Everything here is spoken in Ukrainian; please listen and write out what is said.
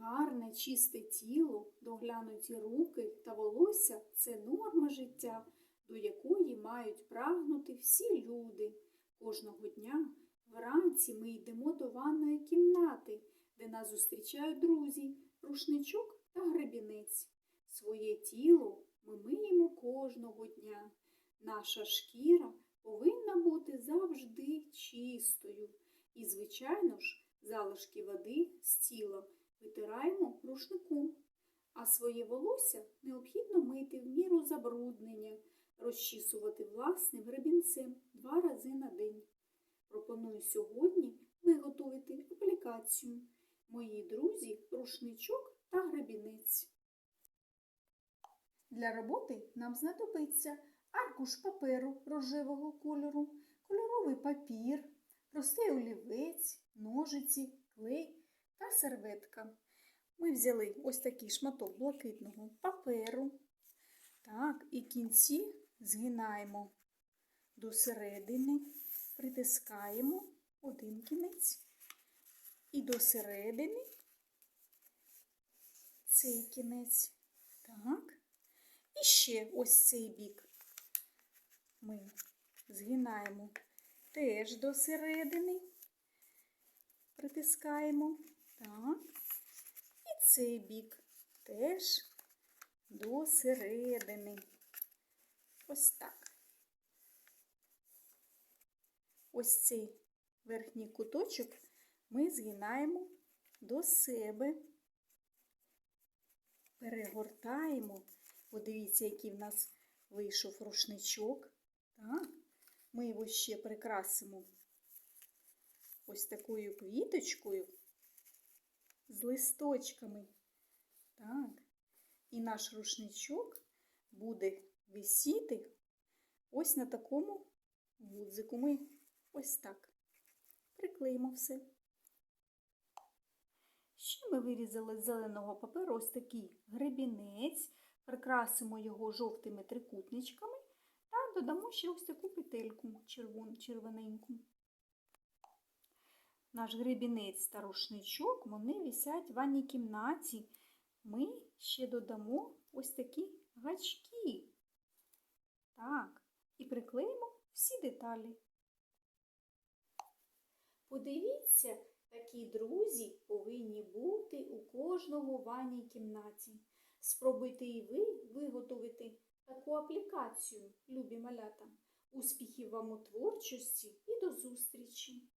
Гарне, чисте тіло, доглянуті руки та волосся це норма життя, до якої мають прагнути всі люди. Кожного дня вранці ми йдемо до ванної кімнати, де нас зустрічають друзі, рушничок та гребінець. Своє тіло ми миємо кожного дня. Наша шкіра повинна бути завжди чистою. І, звичайно ж, залишки води з тіла витираємо рушником. А своє волосся необхідно мити в міру забруднення, розчісувати власним гребінцем два рази на день. Пропоную сьогодні виготовити аплікацію. Мої друзі, рушничок та гребінець. Для роботи нам знадобиться аркуш паперу рожевого кольору, кольоровий папір, простий олівець, ножиці, клей та серветка. Ми взяли ось такий шматок блакитного паперу. Так, і кінці згинаємо до середини, притискаємо один кінець і до середини цей кінець. Так. І ще ось цей бік ми згинаємо теж до середини, притискаємо. Так. І цей бік теж до середини. Ось так. Ось цей верхній куточок ми згинаємо до себе, перегортаємо. Подивіться, який в нас вийшов рушничок. Так. Ми його ще прикрасимо ось такою квіточкою з листочками. Так. І наш рушничок буде висіти ось на такому гудзику. Ми ось так приклеїмо все. Ще ми вирізали з зеленого паперу ось такий гребінець, прикрасимо його жовтими трикутничками та додамо ще ось таку петельку червон, червоненьку. Наш гребінець та рушничок вони висять в ванній кімнаті. Ми ще додамо ось такі гачки. Так, і приклеїмо всі деталі. Подивіться, такі друзі повинні бути у кожного ванній кімнаті. Спробуйте і ви виготовити таку аплікацію, любі малята. Успіхів вам у творчості і до зустрічі!